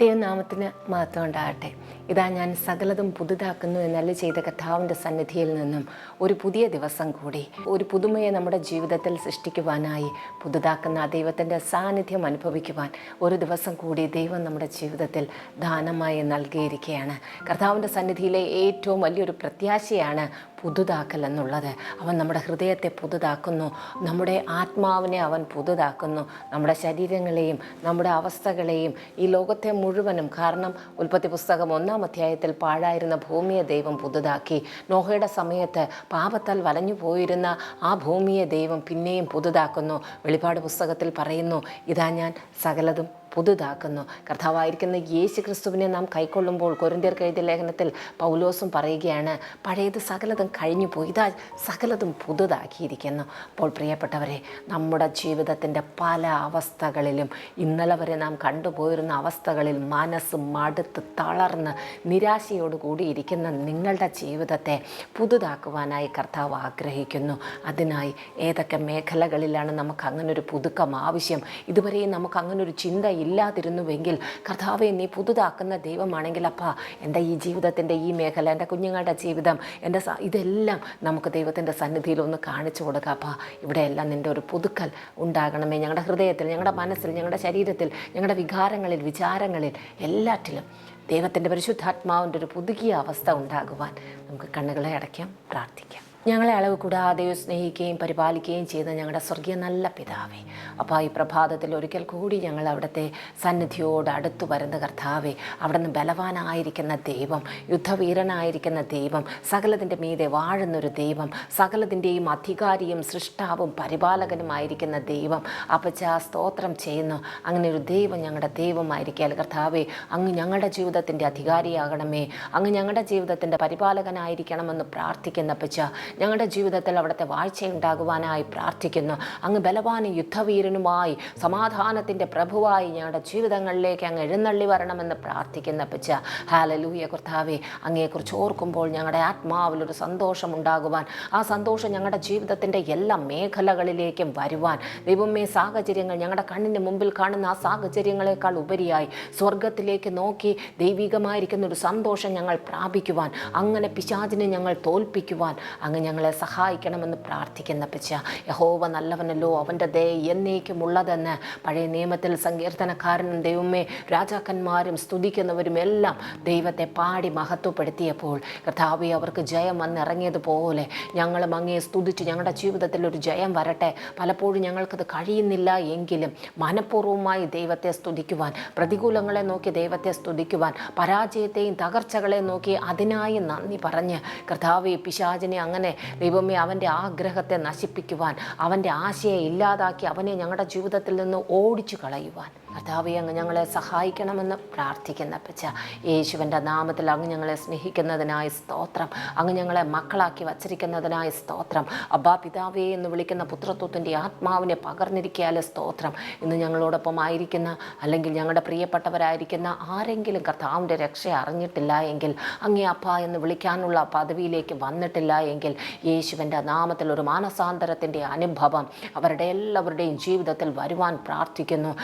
ദൈവനാമത്തിന് മഹത്വം ഉണ്ടാകട്ടെ. ഇതാ ഞാൻ സകലതും പുതുതാക്കുന്നു എന്നല്ല ചെയ്ത കഥാവിന്റെ സന്നിധിയിൽ നിന്നും ഒരു പുതിയ ദിവസം കൂടി. ഒരു പുതുമയെ നമ്മുടെ ജീവിതത്തിൽ സൃഷ്ടിക്കുവാനായി പുതുതാക്കുന്ന ആ ദൈവത്തിന്റെ സാന്നിധ്യം അനുഭവിക്കുവാൻ ഒരു ദിവസം കൂടി ദൈവം നമ്മുടെ ജീവിതത്തിൽ ദാനമായി നൽകിയിരിക്കുകയാണ്. കർത്താവിന്റെ സന്നിധിയിലെ ഏറ്റവും വലിയൊരു പ്രത്യാശയാണ് പുതുതാക്കൽ എന്നുള്ളത്. അവൻ നമ്മുടെ ഹൃദയത്തെ പുതുതാക്കുന്നു. നമ്മുടെ ആത്മാവിനെ അവൻ പുതുതാക്കുന്നു. നമ്മുടെ ശരീരങ്ങളെയും നമ്മുടെ അവസ്ഥകളെയും ഈ ലോകത്തെ മുഴുവനും കാരണം ഉൽപ്പത്തി പുസ്തകം ഒന്നാം അധ്യായത്തിൽ പാഴായിരുന്ന ഭൂമിയെ ദൈവം പുതുതാക്കി. നോഹയുടെ സമയത്ത് പാപത്താൽ വലഞ്ഞു പോയിരുന്ന ആ ഭൂമിയെ ദൈവം പിന്നെയും പുതുതാക്കുന്നു. വെളിപാട് പുസ്തകത്തിൽ പറയുന്നു ഇതാ ഞാൻ സകലതും പുതുതാക്കുന്നു. കർത്താവായിരിക്കുന്ന യേശു ക്രിസ്തുവിനെ നാം കൈക്കൊള്ളുമ്പോൾ കൊരിന്തിയർ എഴുതിയ ലേഖനത്തിൽ പൗലോസും പറയുകയാണ് പഴയത് സകലതും കഴിഞ്ഞു പോയിതാൽ സകലതും പുതുതാക്കിയിരിക്കുന്നു. അപ്പോൾ പ്രിയപ്പെട്ടവരെ നമ്മുടെ ജീവിതത്തിന്റെ പല അവസ്ഥകളിലും ഇന്നലെ വരെ നാം കണ്ടുപോയിരുന്ന അവസ്ഥകളിൽ മനസ്സ് മടുത്ത് തളർന്ന് നിരാശയോട് കൂടിയിരിക്കുന്ന നിങ്ങളുടെ ജീവിതത്തെ പുതുതാക്കുവാനായി കർത്താവ് ആഗ്രഹിക്കുന്നു. അതിനായി ഏതൊക്കെ മേഖലകളിലാണ് നമുക്ക് അങ്ങനൊരു പുതുക്കം ആവശ്യം? ഇതുവരെയും നമുക്ക് അങ്ങനൊരു ചിന്ത ഇല്ലാതിരുന്നുവെങ്കിൽ കർത്താവെ നീ പുതുതാക്കുന്ന ദൈവമാണെങ്കിൽ അപ്പാ എന്റെ ഈ ജീവിതത്തിന്റെ ഈ മേഖല എന്റെ കുഞ്ഞുങ്ങളുടെ ജീവിതം എന്റെ ഇതെല്ലാം നമുക്ക് ദൈവത്തിന്റെ സന്നിധിയിൽ ഒന്ന് കാണിച്ചു കൊടുക്കാം അപ്പാ. ഇവിടെയെല്ലാം നിന്റെ ഒരു പുതുക്കൽ ഉണ്ടാകണമേ. ഞങ്ങളുടെ ഹൃദയത്തിൽ ഞങ്ങളുടെ മനസ്സിൽ ഞങ്ങളുടെ ശരീരത്തിൽ ഞങ്ങളുടെ വികാരങ്ങളിൽ വിചാരങ്ങളിൽ എല്ലാറ്റിലും ദൈവത്തിന്റെ പരിശുദ്ധാത്മാവിന്റെ ഒരു പുതുക്കിയ അവസ്ഥ ഉണ്ടാകുവാൻ നമുക്ക് കണ്ണുകളെ അടയ്ക്കാം പ്രാർത്ഥിക്കാം. ഞങ്ങളെ അളവ് കൂടാതെയോ സ്നേഹിക്കുകയും പരിപാലിക്കുകയും ചെയ്ത ഞങ്ങളുടെ സ്വർഗീയ നല്ല പിതാവേ. അപ്പോൾ ഈ പ്രഭാതത്തിൽ ഒരിക്കൽ കൂടി ഞങ്ങൾ അവിടുത്തെ സന്നിധിയോട് അടുത്തു വരുന്ന കർത്താവേ അവിടുന്ന് ബലവാനായിരിക്കുന്ന ദൈവം യുദ്ധവീരനായിരിക്കുന്ന ദൈവം സകലത്തിന്റെ മീതെ വാഴുന്നൊരു ദൈവം സകലത്തിന്റെയും അധികാരിയും സൃഷ്ടാവും പരിപാലകനുമായിരിക്കുന്ന ദൈവം. അപ്പച്ച സ്തോത്രം ചെയ്യുന്നു. അങ്ങനെ ഒരു ദൈവം ഞങ്ങളുടെ ദൈവമായിരിക്കാൽ കർത്താവേ അങ്ങ് ഞങ്ങളുടെ ജീവിതത്തിന്റെ അധികാരിയാകണമേ അങ്ങ് ഞങ്ങളുടെ ജീവിതത്തിന്റെ പരിപാലകനായിരിക്കണമെന്ന് പ്രാർത്ഥിക്കുന്ന അപ്പച്ച ഞങ്ങളുടെ ജീവിതത്തിൽ അവിടുത്തെ വാഴ്ചയുണ്ടാകുവാനായി പ്രാർത്ഥിക്കുന്നു. അങ്ങ് ബലവാനും യുദ്ധവീരനുമായി സമാധാനത്തിന്റെ പ്രഭുവായി ഞങ്ങളുടെ ജീവിതങ്ങളിലേക്ക് അങ്ങ് എഴുന്നള്ളി വരണമെന്ന് പ്രാർത്ഥിക്കുന്ന പച്ച ഹാലലൂയ കർത്താവെ. അങ്ങയെക്കുറിച്ച് ഓർക്കുമ്പോൾ ഞങ്ങളുടെ ആത്മാവിലൊരു സന്തോഷം ഉണ്ടാകുവാൻ ആ സന്തോഷം ഞങ്ങളുടെ ജീവിതത്തിന്റെ എല്ലാ മേഖലകളിലേക്കും വരുവാൻ. ദൈവമേ സാഹചര്യങ്ങൾ ഞങ്ങളുടെ കണ്ണിന് മുമ്പിൽ കാണുന്ന ആ സാഹചര്യങ്ങളെക്കാൾ ഉപരിയായി സ്വർഗത്തിലേക്ക് നോക്കി ദൈവികമായിരിക്കുന്ന ഒരു സന്തോഷം ഞങ്ങൾ പ്രാപിക്കുവാൻ അങ്ങനെ പിശാചിനെ ഞങ്ങൾ തോൽപ്പിക്കുവാൻ അങ്ങ് ഞങ്ങളെ സഹായിക്കണമെന്ന് പ്രാർത്ഥിക്കുന്ന പിച്ച യഹോവ നല്ലവനല്ലോ അവന്റെ ദയ എന്നേക്കുമുള്ളതെന്ന് പഴയ നിയമത്തിൽ സങ്കീർത്തനക്കാരനും ദൈവമേ രാജാക്കന്മാരും സ്തുതിക്കുന്നവരും എല്ലാം ദൈവത്തെ പാടി മഹത്വപ്പെടുത്തിയപ്പോൾ കർത്താവെ അവർക്ക് ജയം വന്നിറങ്ങിയതുപോലെ ഞങ്ങളും അങ്ങേ സ്തുതിച്ച് ഞങ്ങളുടെ ജീവിതത്തിൽ ഒരു ജയം വരട്ടെ. പലപ്പോഴും ഞങ്ങൾക്കത് കഴിയുന്നില്ല എങ്കിലും മനഃപൂർവമായി ദൈവത്തെ സ്തുതിക്കുവാൻ പ്രതികൂലങ്ങളെ നോക്കി ദൈവത്തെ സ്തുതിക്കുവാൻ പരാജയത്തെയും തകർച്ചകളെ നോക്കി അതിനായി നന്ദി പറഞ്ഞ് കർത്താവെ പിശാചിനെ അങ്ങനെ ദൈവമേ അവന്റെ ആഗ്രഹത്തെ നശിപ്പിക്കുവാൻ അവന്റെ ആശയെ ഇല്ലാതാക്കി അവനെ ഞങ്ങളുടെ ജീവിതത്തിൽ നിന്ന് ഓടിച്ചു കളയുവാൻ. കർത്താവെ അങ്ങ് ഞങ്ങളെ സഹായിക്കണമെന്ന് പ്രാർത്ഥിക്കുന്ന പച്ച യേശുവിന്റെ നാമത്തിൽ അങ്ങ് ഞങ്ങളെ സ്നേഹിക്കുന്നതിനായി സ്തോത്രം. അങ്ങ് ഞങ്ങളെ മക്കളാക്കി വച്ചിരിക്കുന്നതിനായി സ്തോത്രം. അബ്ബാ പിതാവേ എന്ന് വിളിക്കുന്ന പുത്രത്വത്തിന്റെ ആത്മാവിനെ പകർന്നിരിക്കാലെ സ്തോത്രം. ഇന്ന് ഞങ്ങളോടൊപ്പം ആയിരിക്കുന്ന അല്ലെങ്കിൽ ഞങ്ങളുടെ പ്രിയപ്പെട്ടവരായിരിക്കുന്ന ആരെങ്കിലും കർത്താവിന്റെ രക്ഷ അറിഞ്ഞിട്ടില്ല എങ്കിൽ അങ്ങേ അപ്പ എന്ന് വിളിക്കാനുള്ള പദവിയിലേക്ക് വന്നിട്ടില്ല എങ്കിൽ യേശുവിന്റെ നാമത്തിൽ ഒരു മാനസാന്തരത്തിന്റെ അനുഭവം അവരുടെ എല്ലാവരുടെയും ജീവിതത്തിൽ വരുവാൻ പ്രാർത്ഥിക്കുന്നു.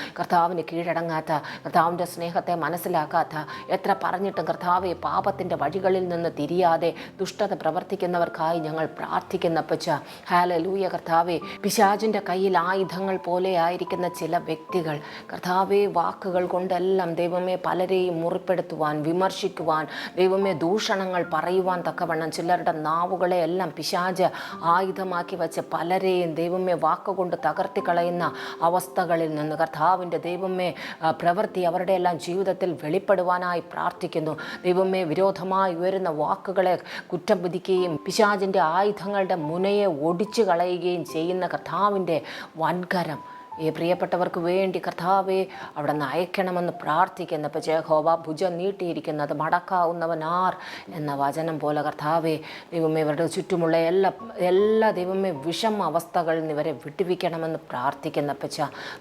കർത്താവിന് കീഴടങ്ങാത്ത കർത്താവിന്റെ സ്നേഹത്തെ മനസ്സിലാക്കാത്ത എത്ര പറഞ്ഞിട്ടും കർത്താവെ പാപത്തിന്റെ വഴികളിൽ നിന്ന് തിരിയാതെ ദുഷ്ടത പ്രവർത്തിക്കുന്നവർക്കായി ഞങ്ങൾ പ്രാർത്ഥിക്കുന്ന പച്ച ഹാല ലൂയ കർത്താവെ പിശാജിന്റെ കയ്യിൽ ആയുധങ്ങൾ പോലെ ആയിരിക്കുന്ന ചില വ്യക്തികൾ കർത്താവെ വാക്കുകൾ കൊണ്ടെല്ലാം ദൈവമേ പലരെയും മുറിപ്പെടുത്തുവാൻ വിമർശിക്കുവാൻ ദൈവമേ ദൂഷണങ്ങൾ പറയുവാൻ തക്കവണ്ണം ചിലരുടെ നാവുകളെ എല്ലാം പിശാജ് ആയുധമാക്കി വെച്ച് പലരെയും ദൈവമേ വാക്കുകൊണ്ട് തകർത്തി കളയുന്ന അവസ്ഥകളിൽ നിന്ന് കർത്താവിന്റെ ദൈവമേ പ്രവൃത്തി അവരുടെ എല്ലാം ജീവിതത്തിൽ വെളിപ്പെടുവാനായി പ്രാർത്ഥിക്കുന്നു. ദൈവമേ വിരോധമായി ഉയരുന്ന വാക്കുകളെ കുറ്റം വിധിക്കുകയും പിശാചിന്റെ ആയുധങ്ങളുടെ മുനയെ ഒടിച്ചു കളയുകയും ചെയ്യുന്ന കഥാവിന്റെ വൻകരം ഈ പ്രിയപ്പെട്ടവർക്ക് വേണ്ടി കർത്താവെ അവിടെ നിന്ന് അയക്കണമെന്ന് പ്രാർത്ഥിക്കുന്ന ഇപ്പോൾ ജയഹോവ ഭുജം നീട്ടിയിരിക്കുന്നത് മടക്കാവുന്നവൻ ആർ എന്ന വചനം പോലെ കർത്താവെ ദൈവമേ ഇവരുടെ ചുറ്റുമുള്ള എല്ലാ എല്ലാ ദൈവമേ വിഷം അവസ്ഥകളിൽ നിന്ന് ഇവരെ വിട്ടുവിക്കണമെന്ന് പ്രാർത്ഥിക്കുന്ന പച്ച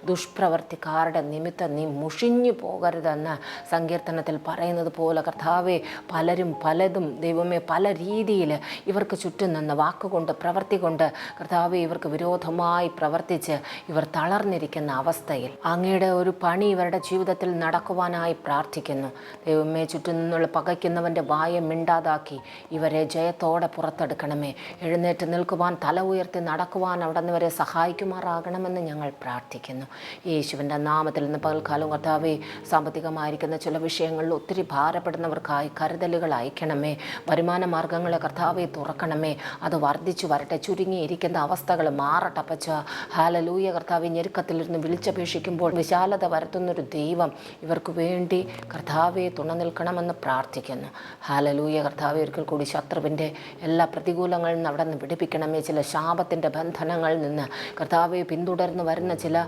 ദുഷ്പ്രവർത്തിക്കാരുടെ നിമിത്തം നീ മുഷിഞ്ഞു പോകരുതെന്ന് സങ്കീർത്തനത്തിൽ പറയുന്നത് പോലെ കർത്താവെ പലരും പലതും ദൈവമേ പല രീതിയിൽ ഇവർക്ക് ചുറ്റും നിന്ന് വാക്കുകൊണ്ട് പ്രവർത്തി കൊണ്ട് കർത്താവെ ഇവർക്ക് വിരോധമായി പ്രവർത്തിച്ച് ഇവർ തളർ തകർന്നിരിക്കുന്ന അവസ്ഥയിൽ അങ്ങയുടെ ഒരു പണി ഇവരുടെ ജീവിതത്തിൽ നടക്കുവാനായി പ്രാർത്ഥിക്കുന്നു. ദൈവമേ ചുറ്റും നിന്നുള്ള പകയ്ക്കുന്നവന്റെ വായ മിണ്ടാതാക്കി ഇവരെ ജയത്തോടെ പുറത്തെടുക്കണമേ. എഴുന്നേറ്റ് നിൽക്കുവാൻ തല ഉയർത്തി നടക്കുവാൻ അവിടെ നിന്ന് വരെ സഹായിക്കുമാറാകണമെന്ന് ഞങ്ങൾ പ്രാർത്ഥിക്കുന്നു. യേശുവിന്റെ നാമത്തിൽ നിന്ന് പകൽക്കാലം കർത്താവെ സാമ്പത്തികമായിരിക്കുന്ന ചില വിഷയങ്ങളിൽ ഒത്തിരി ഭാരപ്പെടുന്നവർക്കായി കരുതലുകൾ അയക്കണമേ. വരുമാന മാർഗങ്ങളെ കർത്താവെ തുറക്കണമേ. അത് വർദ്ധിച്ചു വരട്ടെ. ചുരുങ്ങിയിരിക്കുന്ന അവസ്ഥകൾ മാറട്ടെ പച്ച ഹാലലൂയ കർത്താവെ ഞെരുക്കത്തിലിരുന്ന് വിളിച്ചപേക്ഷിക്കുമ്പോൾ വിശാലത വരത്തുന്നൊരു ദൈവം ഇവർക്ക് വേണ്ടി കർത്താവെ തുണ നിൽക്കണമെന്ന് പ്രാർത്ഥിക്കുന്നു. ഹാലലൂയ കർത്താവെ ഒരിക്കൽ കൂടി ശത്രുവിന്റെ എല്ലാ പ്രതികൂലങ്ങളിൽ നിന്ന് അവിടെ നിന്ന് വിടിപ്പിക്കണമേ ചില ശാപത്തിന്റെ ബന്ധനങ്ങളിൽ നിന്ന് കർത്താവെ പിന്തുടർന്ന് വരുന്ന ചില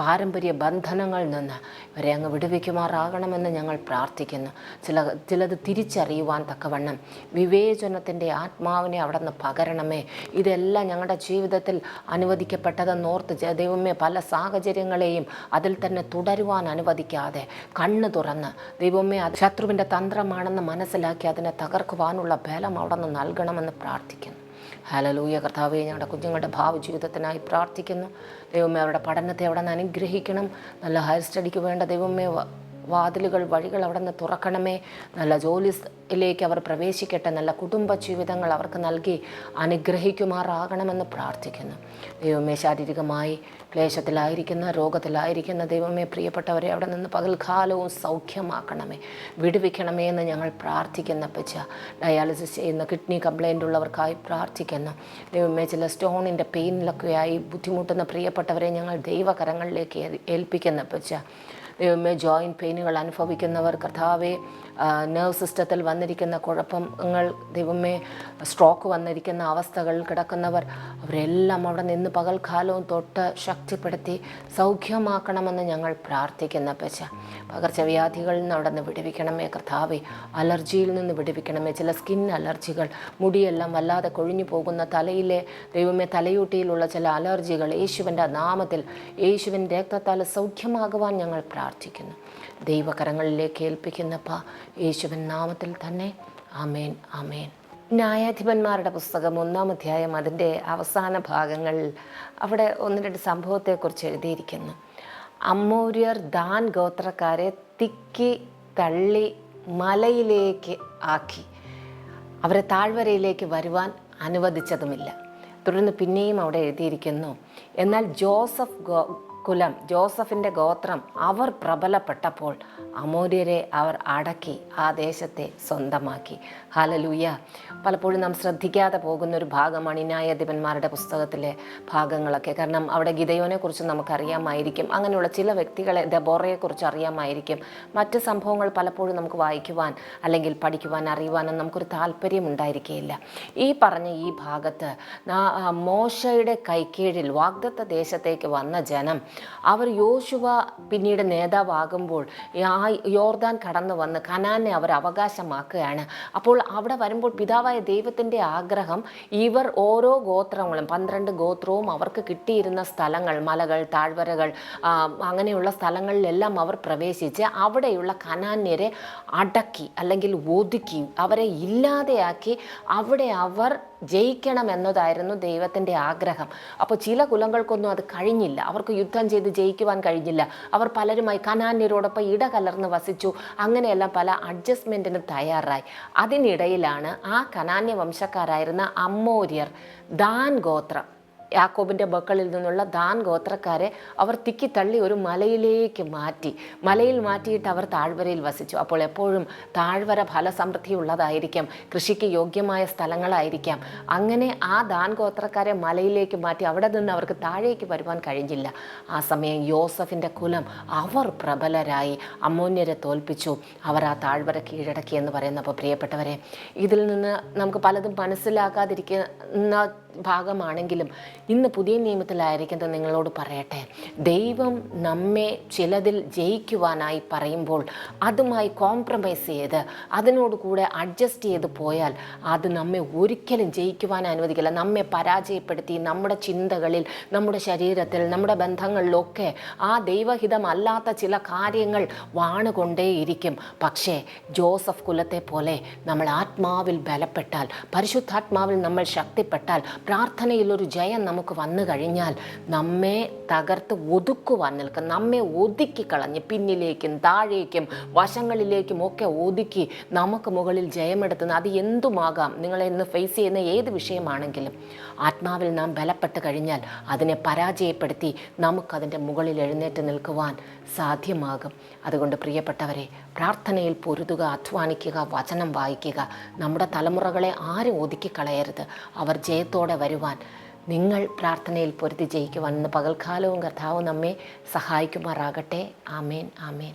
പാരമ്പര്യ ബന്ധനങ്ങളിൽ നിന്ന് ഇവരെ അങ്ങ് വിടുവിക്കുമാറാകണമെന്ന് ഞങ്ങൾ പ്രാർത്ഥിക്കുന്നു. ചില ചിലത് തിരിച്ചറിയുവാൻ തക്കവണ്ണം വിവേചനത്തിന്റെ ആത്മാവിനെ അവിടെ നിന്ന് പകരണമേ. ഇതെല്ലാം ഞങ്ങളുടെ ജീവിതത്തിൽ അനുവദിക്കപ്പെട്ടതെന്നോർത്ത് ജ- ദൈവമേ പല സാഹചര്യങ്ങളെയും അതിൽ തന്നെ തുടരുവാൻ അനുവദിക്കാതെ കണ്ണ് തുറന്ന് ദൈവമേ അത് ശത്രുവിന്റെ തന്ത്രമാണെന്ന് മനസ്സിലാക്കി അതിനെ തകർക്കുവാനുള്ള ബലം അവിടെ നിന്ന് നൽകണമെന്ന് പ്രാർത്ഥിക്കുന്നു. ഹലലൂയ കർത്താവെ ഞങ്ങളുടെ കുഞ്ഞുങ്ങളുടെ ഭാവി ജീവിതത്തിനായി പ്രാർത്ഥിക്കുന്നു. ദൈവമേ അവരുടെ പഠനത്തെ അവിടെ നിന്ന് അനുഗ്രഹിക്കണം. നല്ല ഹയർ സ്റ്റഡിക്ക് വേണ്ട ദൈവമേ വാതിലുകൾ വഴികൾ അവിടെ നിന്ന് തുറക്കണമേ. നല്ല ജോലിയിലേക്ക് അവർ പ്രവേശിക്കട്ടെ. നല്ല കുടുംബ ജീവിതങ്ങൾ അവർക്ക് നൽകി അനുഗ്രഹിക്കുമാറാകണമെന്ന് പ്രാർത്ഥിക്കുന്നു. ദൈവമേ ശാരീരികമായി ക്ലേശത്തിലായിരിക്കുന്ന രോഗത്തിലായിരിക്കുന്ന ദൈവമേ പ്രിയപ്പെട്ടവരെ അവിടെ നിന്ന് പകൽക്കാലവും സൗഖ്യമാക്കണമേ. വിടുവിക്കണമേ എന്ന് ഞങ്ങൾ പ്രാർത്ഥിക്കുന്ന പച്ച ഡയാലിസിസ് ചെയ്യുന്ന കിഡ്നി കംപ്ലൈന്റ് ഉള്ളവർക്കായി പ്രാർത്ഥിക്കുന്നു. ദൈവമേ ചില സ്റ്റോണിന്റെ പെയിനിലൊക്കെയായി ബുദ്ധിമുട്ടുന്ന പ്രിയപ്പെട്ടവരെ ഞങ്ങൾ ദൈവകരങ്ങളിലേക്ക് ഏൽ- ഏൽപ്പിക്കുന്ന പച്ച ദൈവമേ ജോയിന്റ് പെയിനുകൾ അനുഭവിക്കുന്നവർ കർത്താവെ നെർവ് സിസ്റ്റത്തിൽ വന്നിരിക്കുന്ന കുഴപ്പങ്ങൾ ദൈവമേ സ്ട്രോക്ക് വന്നിരിക്കുന്ന അവസ്ഥകൾ കിടക്കുന്നവർ അവരെല്ലാം അവിടെ നിന്ന് പകൽക്കാലവും തൊട്ട് ശക്തിപ്പെടുത്തി സൗഖ്യമാക്കണമെന്ന് ഞങ്ങൾ പ്രാർത്ഥിക്കുന്ന പച്ച പകർച്ചവ്യാധികളിൽ നിന്ന് അവിടെ നിന്ന് വിടുവിക്കണമേ കർത്താവെ. അലർജിയിൽ നിന്ന് വിടുവിക്കണമേ. ചില സ്കിൻ അലർജികൾ മുടിയെല്ലാം വല്ലാതെ കൊഴിഞ്ഞു പോകുന്ന തലയിലെ ദൈവമേ തലയൂട്ടിയിലുള്ള ചില അലർജികൾ യേശുവിന്റെ നാമത്തിൽ യേശുവിന്റെ രക്തത്താൽ സൗഖ്യമാകുവാൻ ഞങ്ങൾ പ്രാർത്ഥിക്കുന്നു. ദൈവകരങ്ങളിലേക്ക് ഏൽപ്പിക്കുന്നപ്പ യേശുവിൻ നാമത്തിൽ തന്നെ. അമേൻ അമേൻ ന്യായാധിപന്മാരുടെ പുസ്തകം ഒന്നാം അധ്യായം അതിന്റെ അവസാന ഭാഗങ്ങൾ അവിടെ ഒന്ന് രണ്ട് സംഭവത്തെക്കുറിച്ച് എഴുതിയിരിക്കുന്നു. അമ്മൂര്യർ ദാൻ ഗോത്രക്കാരെ തിക്കി തള്ളി മലയിലേക്ക് ആക്കി. അവരെ താഴ്വരയിലേക്ക് വരുവാൻ അനുവദിച്ചതുമില്ല. തുടർന്ന് പിന്നെയും അവിടെ എഴുതിയിരിക്കുന്നു എന്നാൽ ജോസഫ് കുലം ജോസഫിന്റെ ഗോത്രം അവർ പ്രബലപ്പെട്ടപ്പോൾ അമൂര്യരെ അവർ അടക്കി ആ ദേശത്തെ സ്വന്തമാക്കി. ഹാലലൂയ പലപ്പോഴും നാം ശ്രദ്ധിക്കാതെ പോകുന്ന ഒരു ഭാഗമാണ് ഈ ന്യായാധിപന്മാരുടെ പുസ്തകത്തിലെ ഭാഗങ്ങളൊക്കെ. കാരണം അവിടെ ഗിതയോനെ കുറിച്ച് നമുക്കറിയാമായിരിക്കും അങ്ങനെയുള്ള ചില വ്യക്തികളെ ദബോറയെക്കുറിച്ച് അറിയാമായിരിക്കും. മറ്റ് സംഭവങ്ങൾ പലപ്പോഴും നമുക്ക് വായിക്കുവാൻ അല്ലെങ്കിൽ പഠിക്കുവാൻ അറിയുവാനും നമുക്കൊരു താല്പര്യം ഉണ്ടായിരിക്കുകയില്ല ഈ പറഞ്ഞ ഈ ഭാഗത്ത് മോശയുടെ കൈക്കീഴിൽ വാഗ്ദത്ത ദേശത്തേക്ക് വന്ന ജനം അവർ യോശുവ പിന്നീട് നേതാവാകുമ്പോൾ ആ യോർദാൻ കടന്നു വന്ന് കനാനെ അവർ അവകാശമാക്കുകയാണ്. അപ്പോൾ അവിടെ വരുമ്പോൾ പിതാവായ ദൈവത്തിന്റെ ആഗ്രഹം ഇവർ ഓരോ ഗോത്രങ്ങളും പന്ത്രണ്ട് ഗോത്രവും അവർക്ക് കിട്ടിയിരുന്ന സ്ഥലങ്ങൾ മലകൾ താഴ്വരകൾ അങ്ങനെയുള്ള സ്ഥലങ്ങളിലെല്ലാം അവർ പ്രവേശിച്ച് അവിടെയുള്ള കനാന്യരെ അടക്കി അല്ലെങ്കിൽ ഒതുക്കി അവരെ ഇല്ലാതെയാക്കി അവിടെ അവർ ജയിക്കണം എന്നതായിരുന്നു ദൈവത്തിന്റെ ആഗ്രഹം. അപ്പോൾ ചില കുലങ്ങൾക്കൊന്നും അത് കഴിഞ്ഞില്ല. അവർക്ക് യുദ്ധം ചെയ്ത് ജയിക്കുവാൻ കഴിഞ്ഞില്ല. അവർ പലരുമായി കനാന്യരോടൊപ്പം ഇടകലർന്ന് വസിച്ചു. അങ്ങനെയെല്ലാം പല അഡ്ജസ്റ്റ്മെന്റിന് തയ്യാറായി. അതിനിടയിലാണ് ആ കനാന്യ വംശക്കാരായിരുന്ന അമ്മോര്യർ ദാൻ ഗോത്രം യാക്കോബിന്റെ മക്കളിൽ നിന്നുള്ള ദാൻ ഗോത്രക്കാരെ അവർ തിക്കിത്തള്ളി ഒരു മലയിലേക്ക് മാറ്റി. മലയിൽ മാറ്റിയിട്ട് അവർ താഴ്വരയിൽ വസിച്ചു. അപ്പോൾ എപ്പോഴും താഴ്വര ഫലസമൃദ്ധി ഉള്ളതായിരിക്കാം. കൃഷിക്ക് യോഗ്യമായ സ്ഥലങ്ങളായിരിക്കാം. അങ്ങനെ ആ ദാൻ ഗോത്രക്കാരെ മലയിലേക്ക് മാറ്റി അവിടെ നിന്ന് അവർക്ക് താഴേക്ക് വരുവാൻ കഴിഞ്ഞില്ല. ആ സമയം യോസഫിന്റെ കുലം അവർ പ്രബലരായി. അമ്മോന്യരെ തോൽപ്പിച്ചു. അവർ ആ താഴ്വര കീഴടക്കി എന്ന് പറയുന്നപ്പോൾ പ്രിയപ്പെട്ടവരെ ഇതിൽ നിന്ന് നമുക്ക് പലതും മനസ്സിലാക്കാതിരിക്കുന്ന ഭാഗമാണെങ്കിലും ഇന്ന് പുതിയ നിയമത്തിലായിരിക്കുന്നത് നിങ്ങളോട് പറയട്ടെ. ദൈവം നമ്മെ ചിലതിൽ ജയിക്കുവാനായി പറയുമ്പോൾ അതുമായി കോംപ്രമൈസ് ചെയ്ത് അതിനോട് കൂടെ അഡ്ജസ്റ്റ് ചെയ്ത് പോയാൽ അത് നമ്മെ ഒരിക്കലും ജയിക്കുവാൻ അനുവദിക്കില്ല. നമ്മെ പരാജയപ്പെടുത്തി നമ്മുടെ ചിന്തകളിൽ നമ്മുടെ ശരീരത്തിൽ നമ്മുടെ ബന്ധങ്ങളിലൊക്കെ ആ ദൈവഹിതമല്ലാത്ത ചില കാര്യങ്ങൾ വാണുകൊണ്ടേയിരിക്കും. പക്ഷേ ജോസഫ് കുലത്തെ പോലെ നമ്മൾ ആത്മാവിൽ ബലപ്പെട്ടാൽ പരിശുദ്ധാത്മാവിൽ നമ്മൾ ശക്തിപ്പെട്ടാൽ പ്രാർത്ഥനയിൽ ഒരു ജയം നമുക്ക് വന്നു കഴിഞ്ഞാൽ നമ്മെ തകർത്ത് ഒതുക്കുവാൻ നിൽക്കും. നമ്മെ ഒതുക്കി കളഞ്ഞ് പിന്നിലേക്കും താഴേക്കും വശങ്ങളിലേക്കും ഒക്കെ ഒതുക്കി നമുക്ക് മുകളിൽ ജയമെടുത്തുന്ന അത് എന്തുമാകാം? നിങ്ങളെ ഇന്ന് ഫേസ് ചെയ്യുന്ന ഏത് വിഷയമാണെങ്കിലും ആത്മാവിൽ നാം ബലപ്പെട്ട് കഴിഞ്ഞാൽ അതിനെ പരാജയപ്പെടുത്തി നമുക്കതിന്റെ മുകളിൽ എഴുന്നേറ്റ് നിൽക്കുവാൻ സാധ്യമാകും. അതുകൊണ്ട് പ്രിയപ്പെട്ടവരെ പ്രാർത്ഥനയിൽ പൊരുതുക അധ്വാനിക്കുക വചനം വായിക്കുക നമ്മുടെ തലമുറകളെ ആരും ഒതുക്കിക്കളയരുത്. അവർ ജയത്തോടെ വരുവാൻ നിങ്ങൾ പ്രാർത്ഥനയിൽ പൊരുതി ജയിക്കുവാൻ ഇന്ന് പകൽക്കാലവും കർത്താവ് നമ്മെ സഹായിക്കുമാറാകട്ടെ. ആമേൻ ആമേൻ.